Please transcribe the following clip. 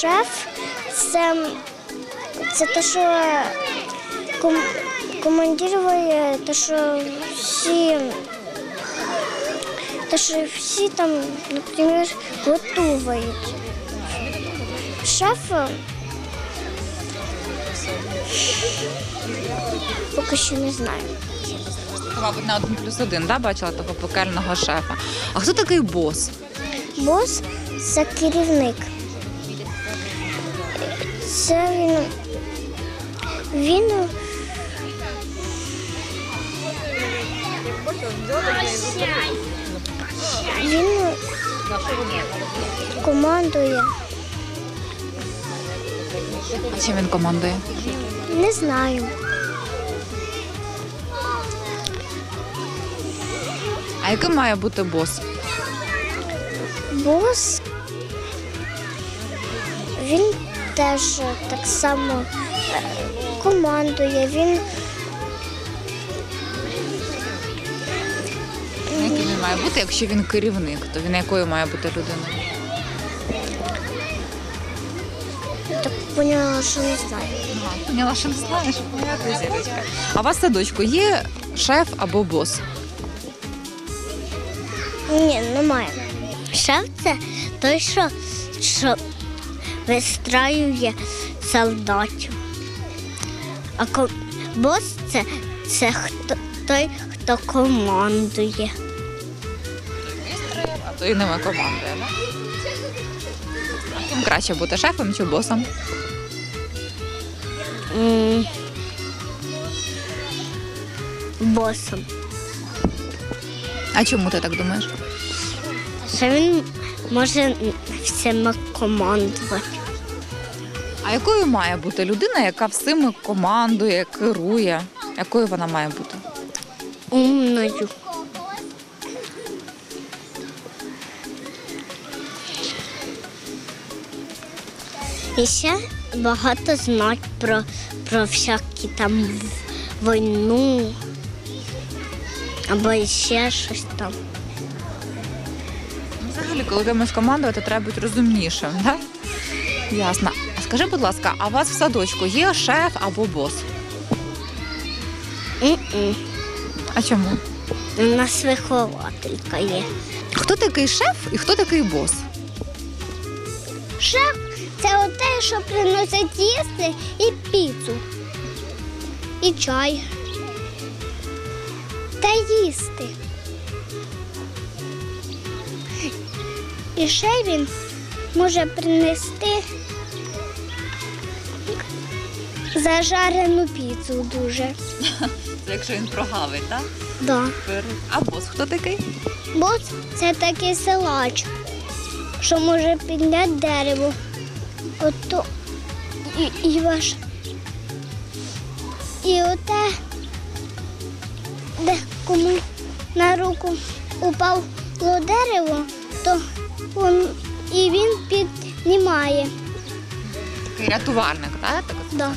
шеф це, це те, що ком, командирує, те, що всі, те, що всі там, наприклад, готують. Шеф е, поки що не знаю. Мабуть, на один плюс один, да, бачила того пекельного шефа. А хто такий бос? Бос це керівник. Це він. Він. Він командує. А чим він командує? Не знаю. А яким має бути бос? Бос. Він теж так само е, командує. Він Яким він має бути, якщо він керівник, то він якою має бути людиною? так поняла, що не знаю. Ага, поняла, що не знаєш. Моя зірочка. А у вас в садочку є шеф або бос? Ні, немає. Шеф це той, що, що вистраює солдатів. А бос це, це хто, той, хто командує. А то і ними командує, да? Ким краще бути шефом чи босом? М, Босом. А чому ти так думаєш? Що він може всіма командувати. А якою має бути людина, яка всіми командує, керує? Якою вона має бути? Умною. І ще багато знати про, про всякі там війну або ще щось там. Взагалі, коли кимось командує, то треба бути розумнішим, да? Ясно. Скажи, будь ласка, а у вас в садочку є шеф або бос? М-м. А чому? У нас вихователька є. Хто такий шеф і хто такий бос? Шеф це те, що приносить їсти і піцу, і чай. Та їсти. І ще він може принести зажарену піцу дуже. Це якщо він прогавить, так? Да. А бос хто такий? Бос це такий силач, що може підняти дерево. Ото і, і ваш. І оте, де кому на руку упало дерево, то он, і він піднімає. Такий рятувальник, так? Да.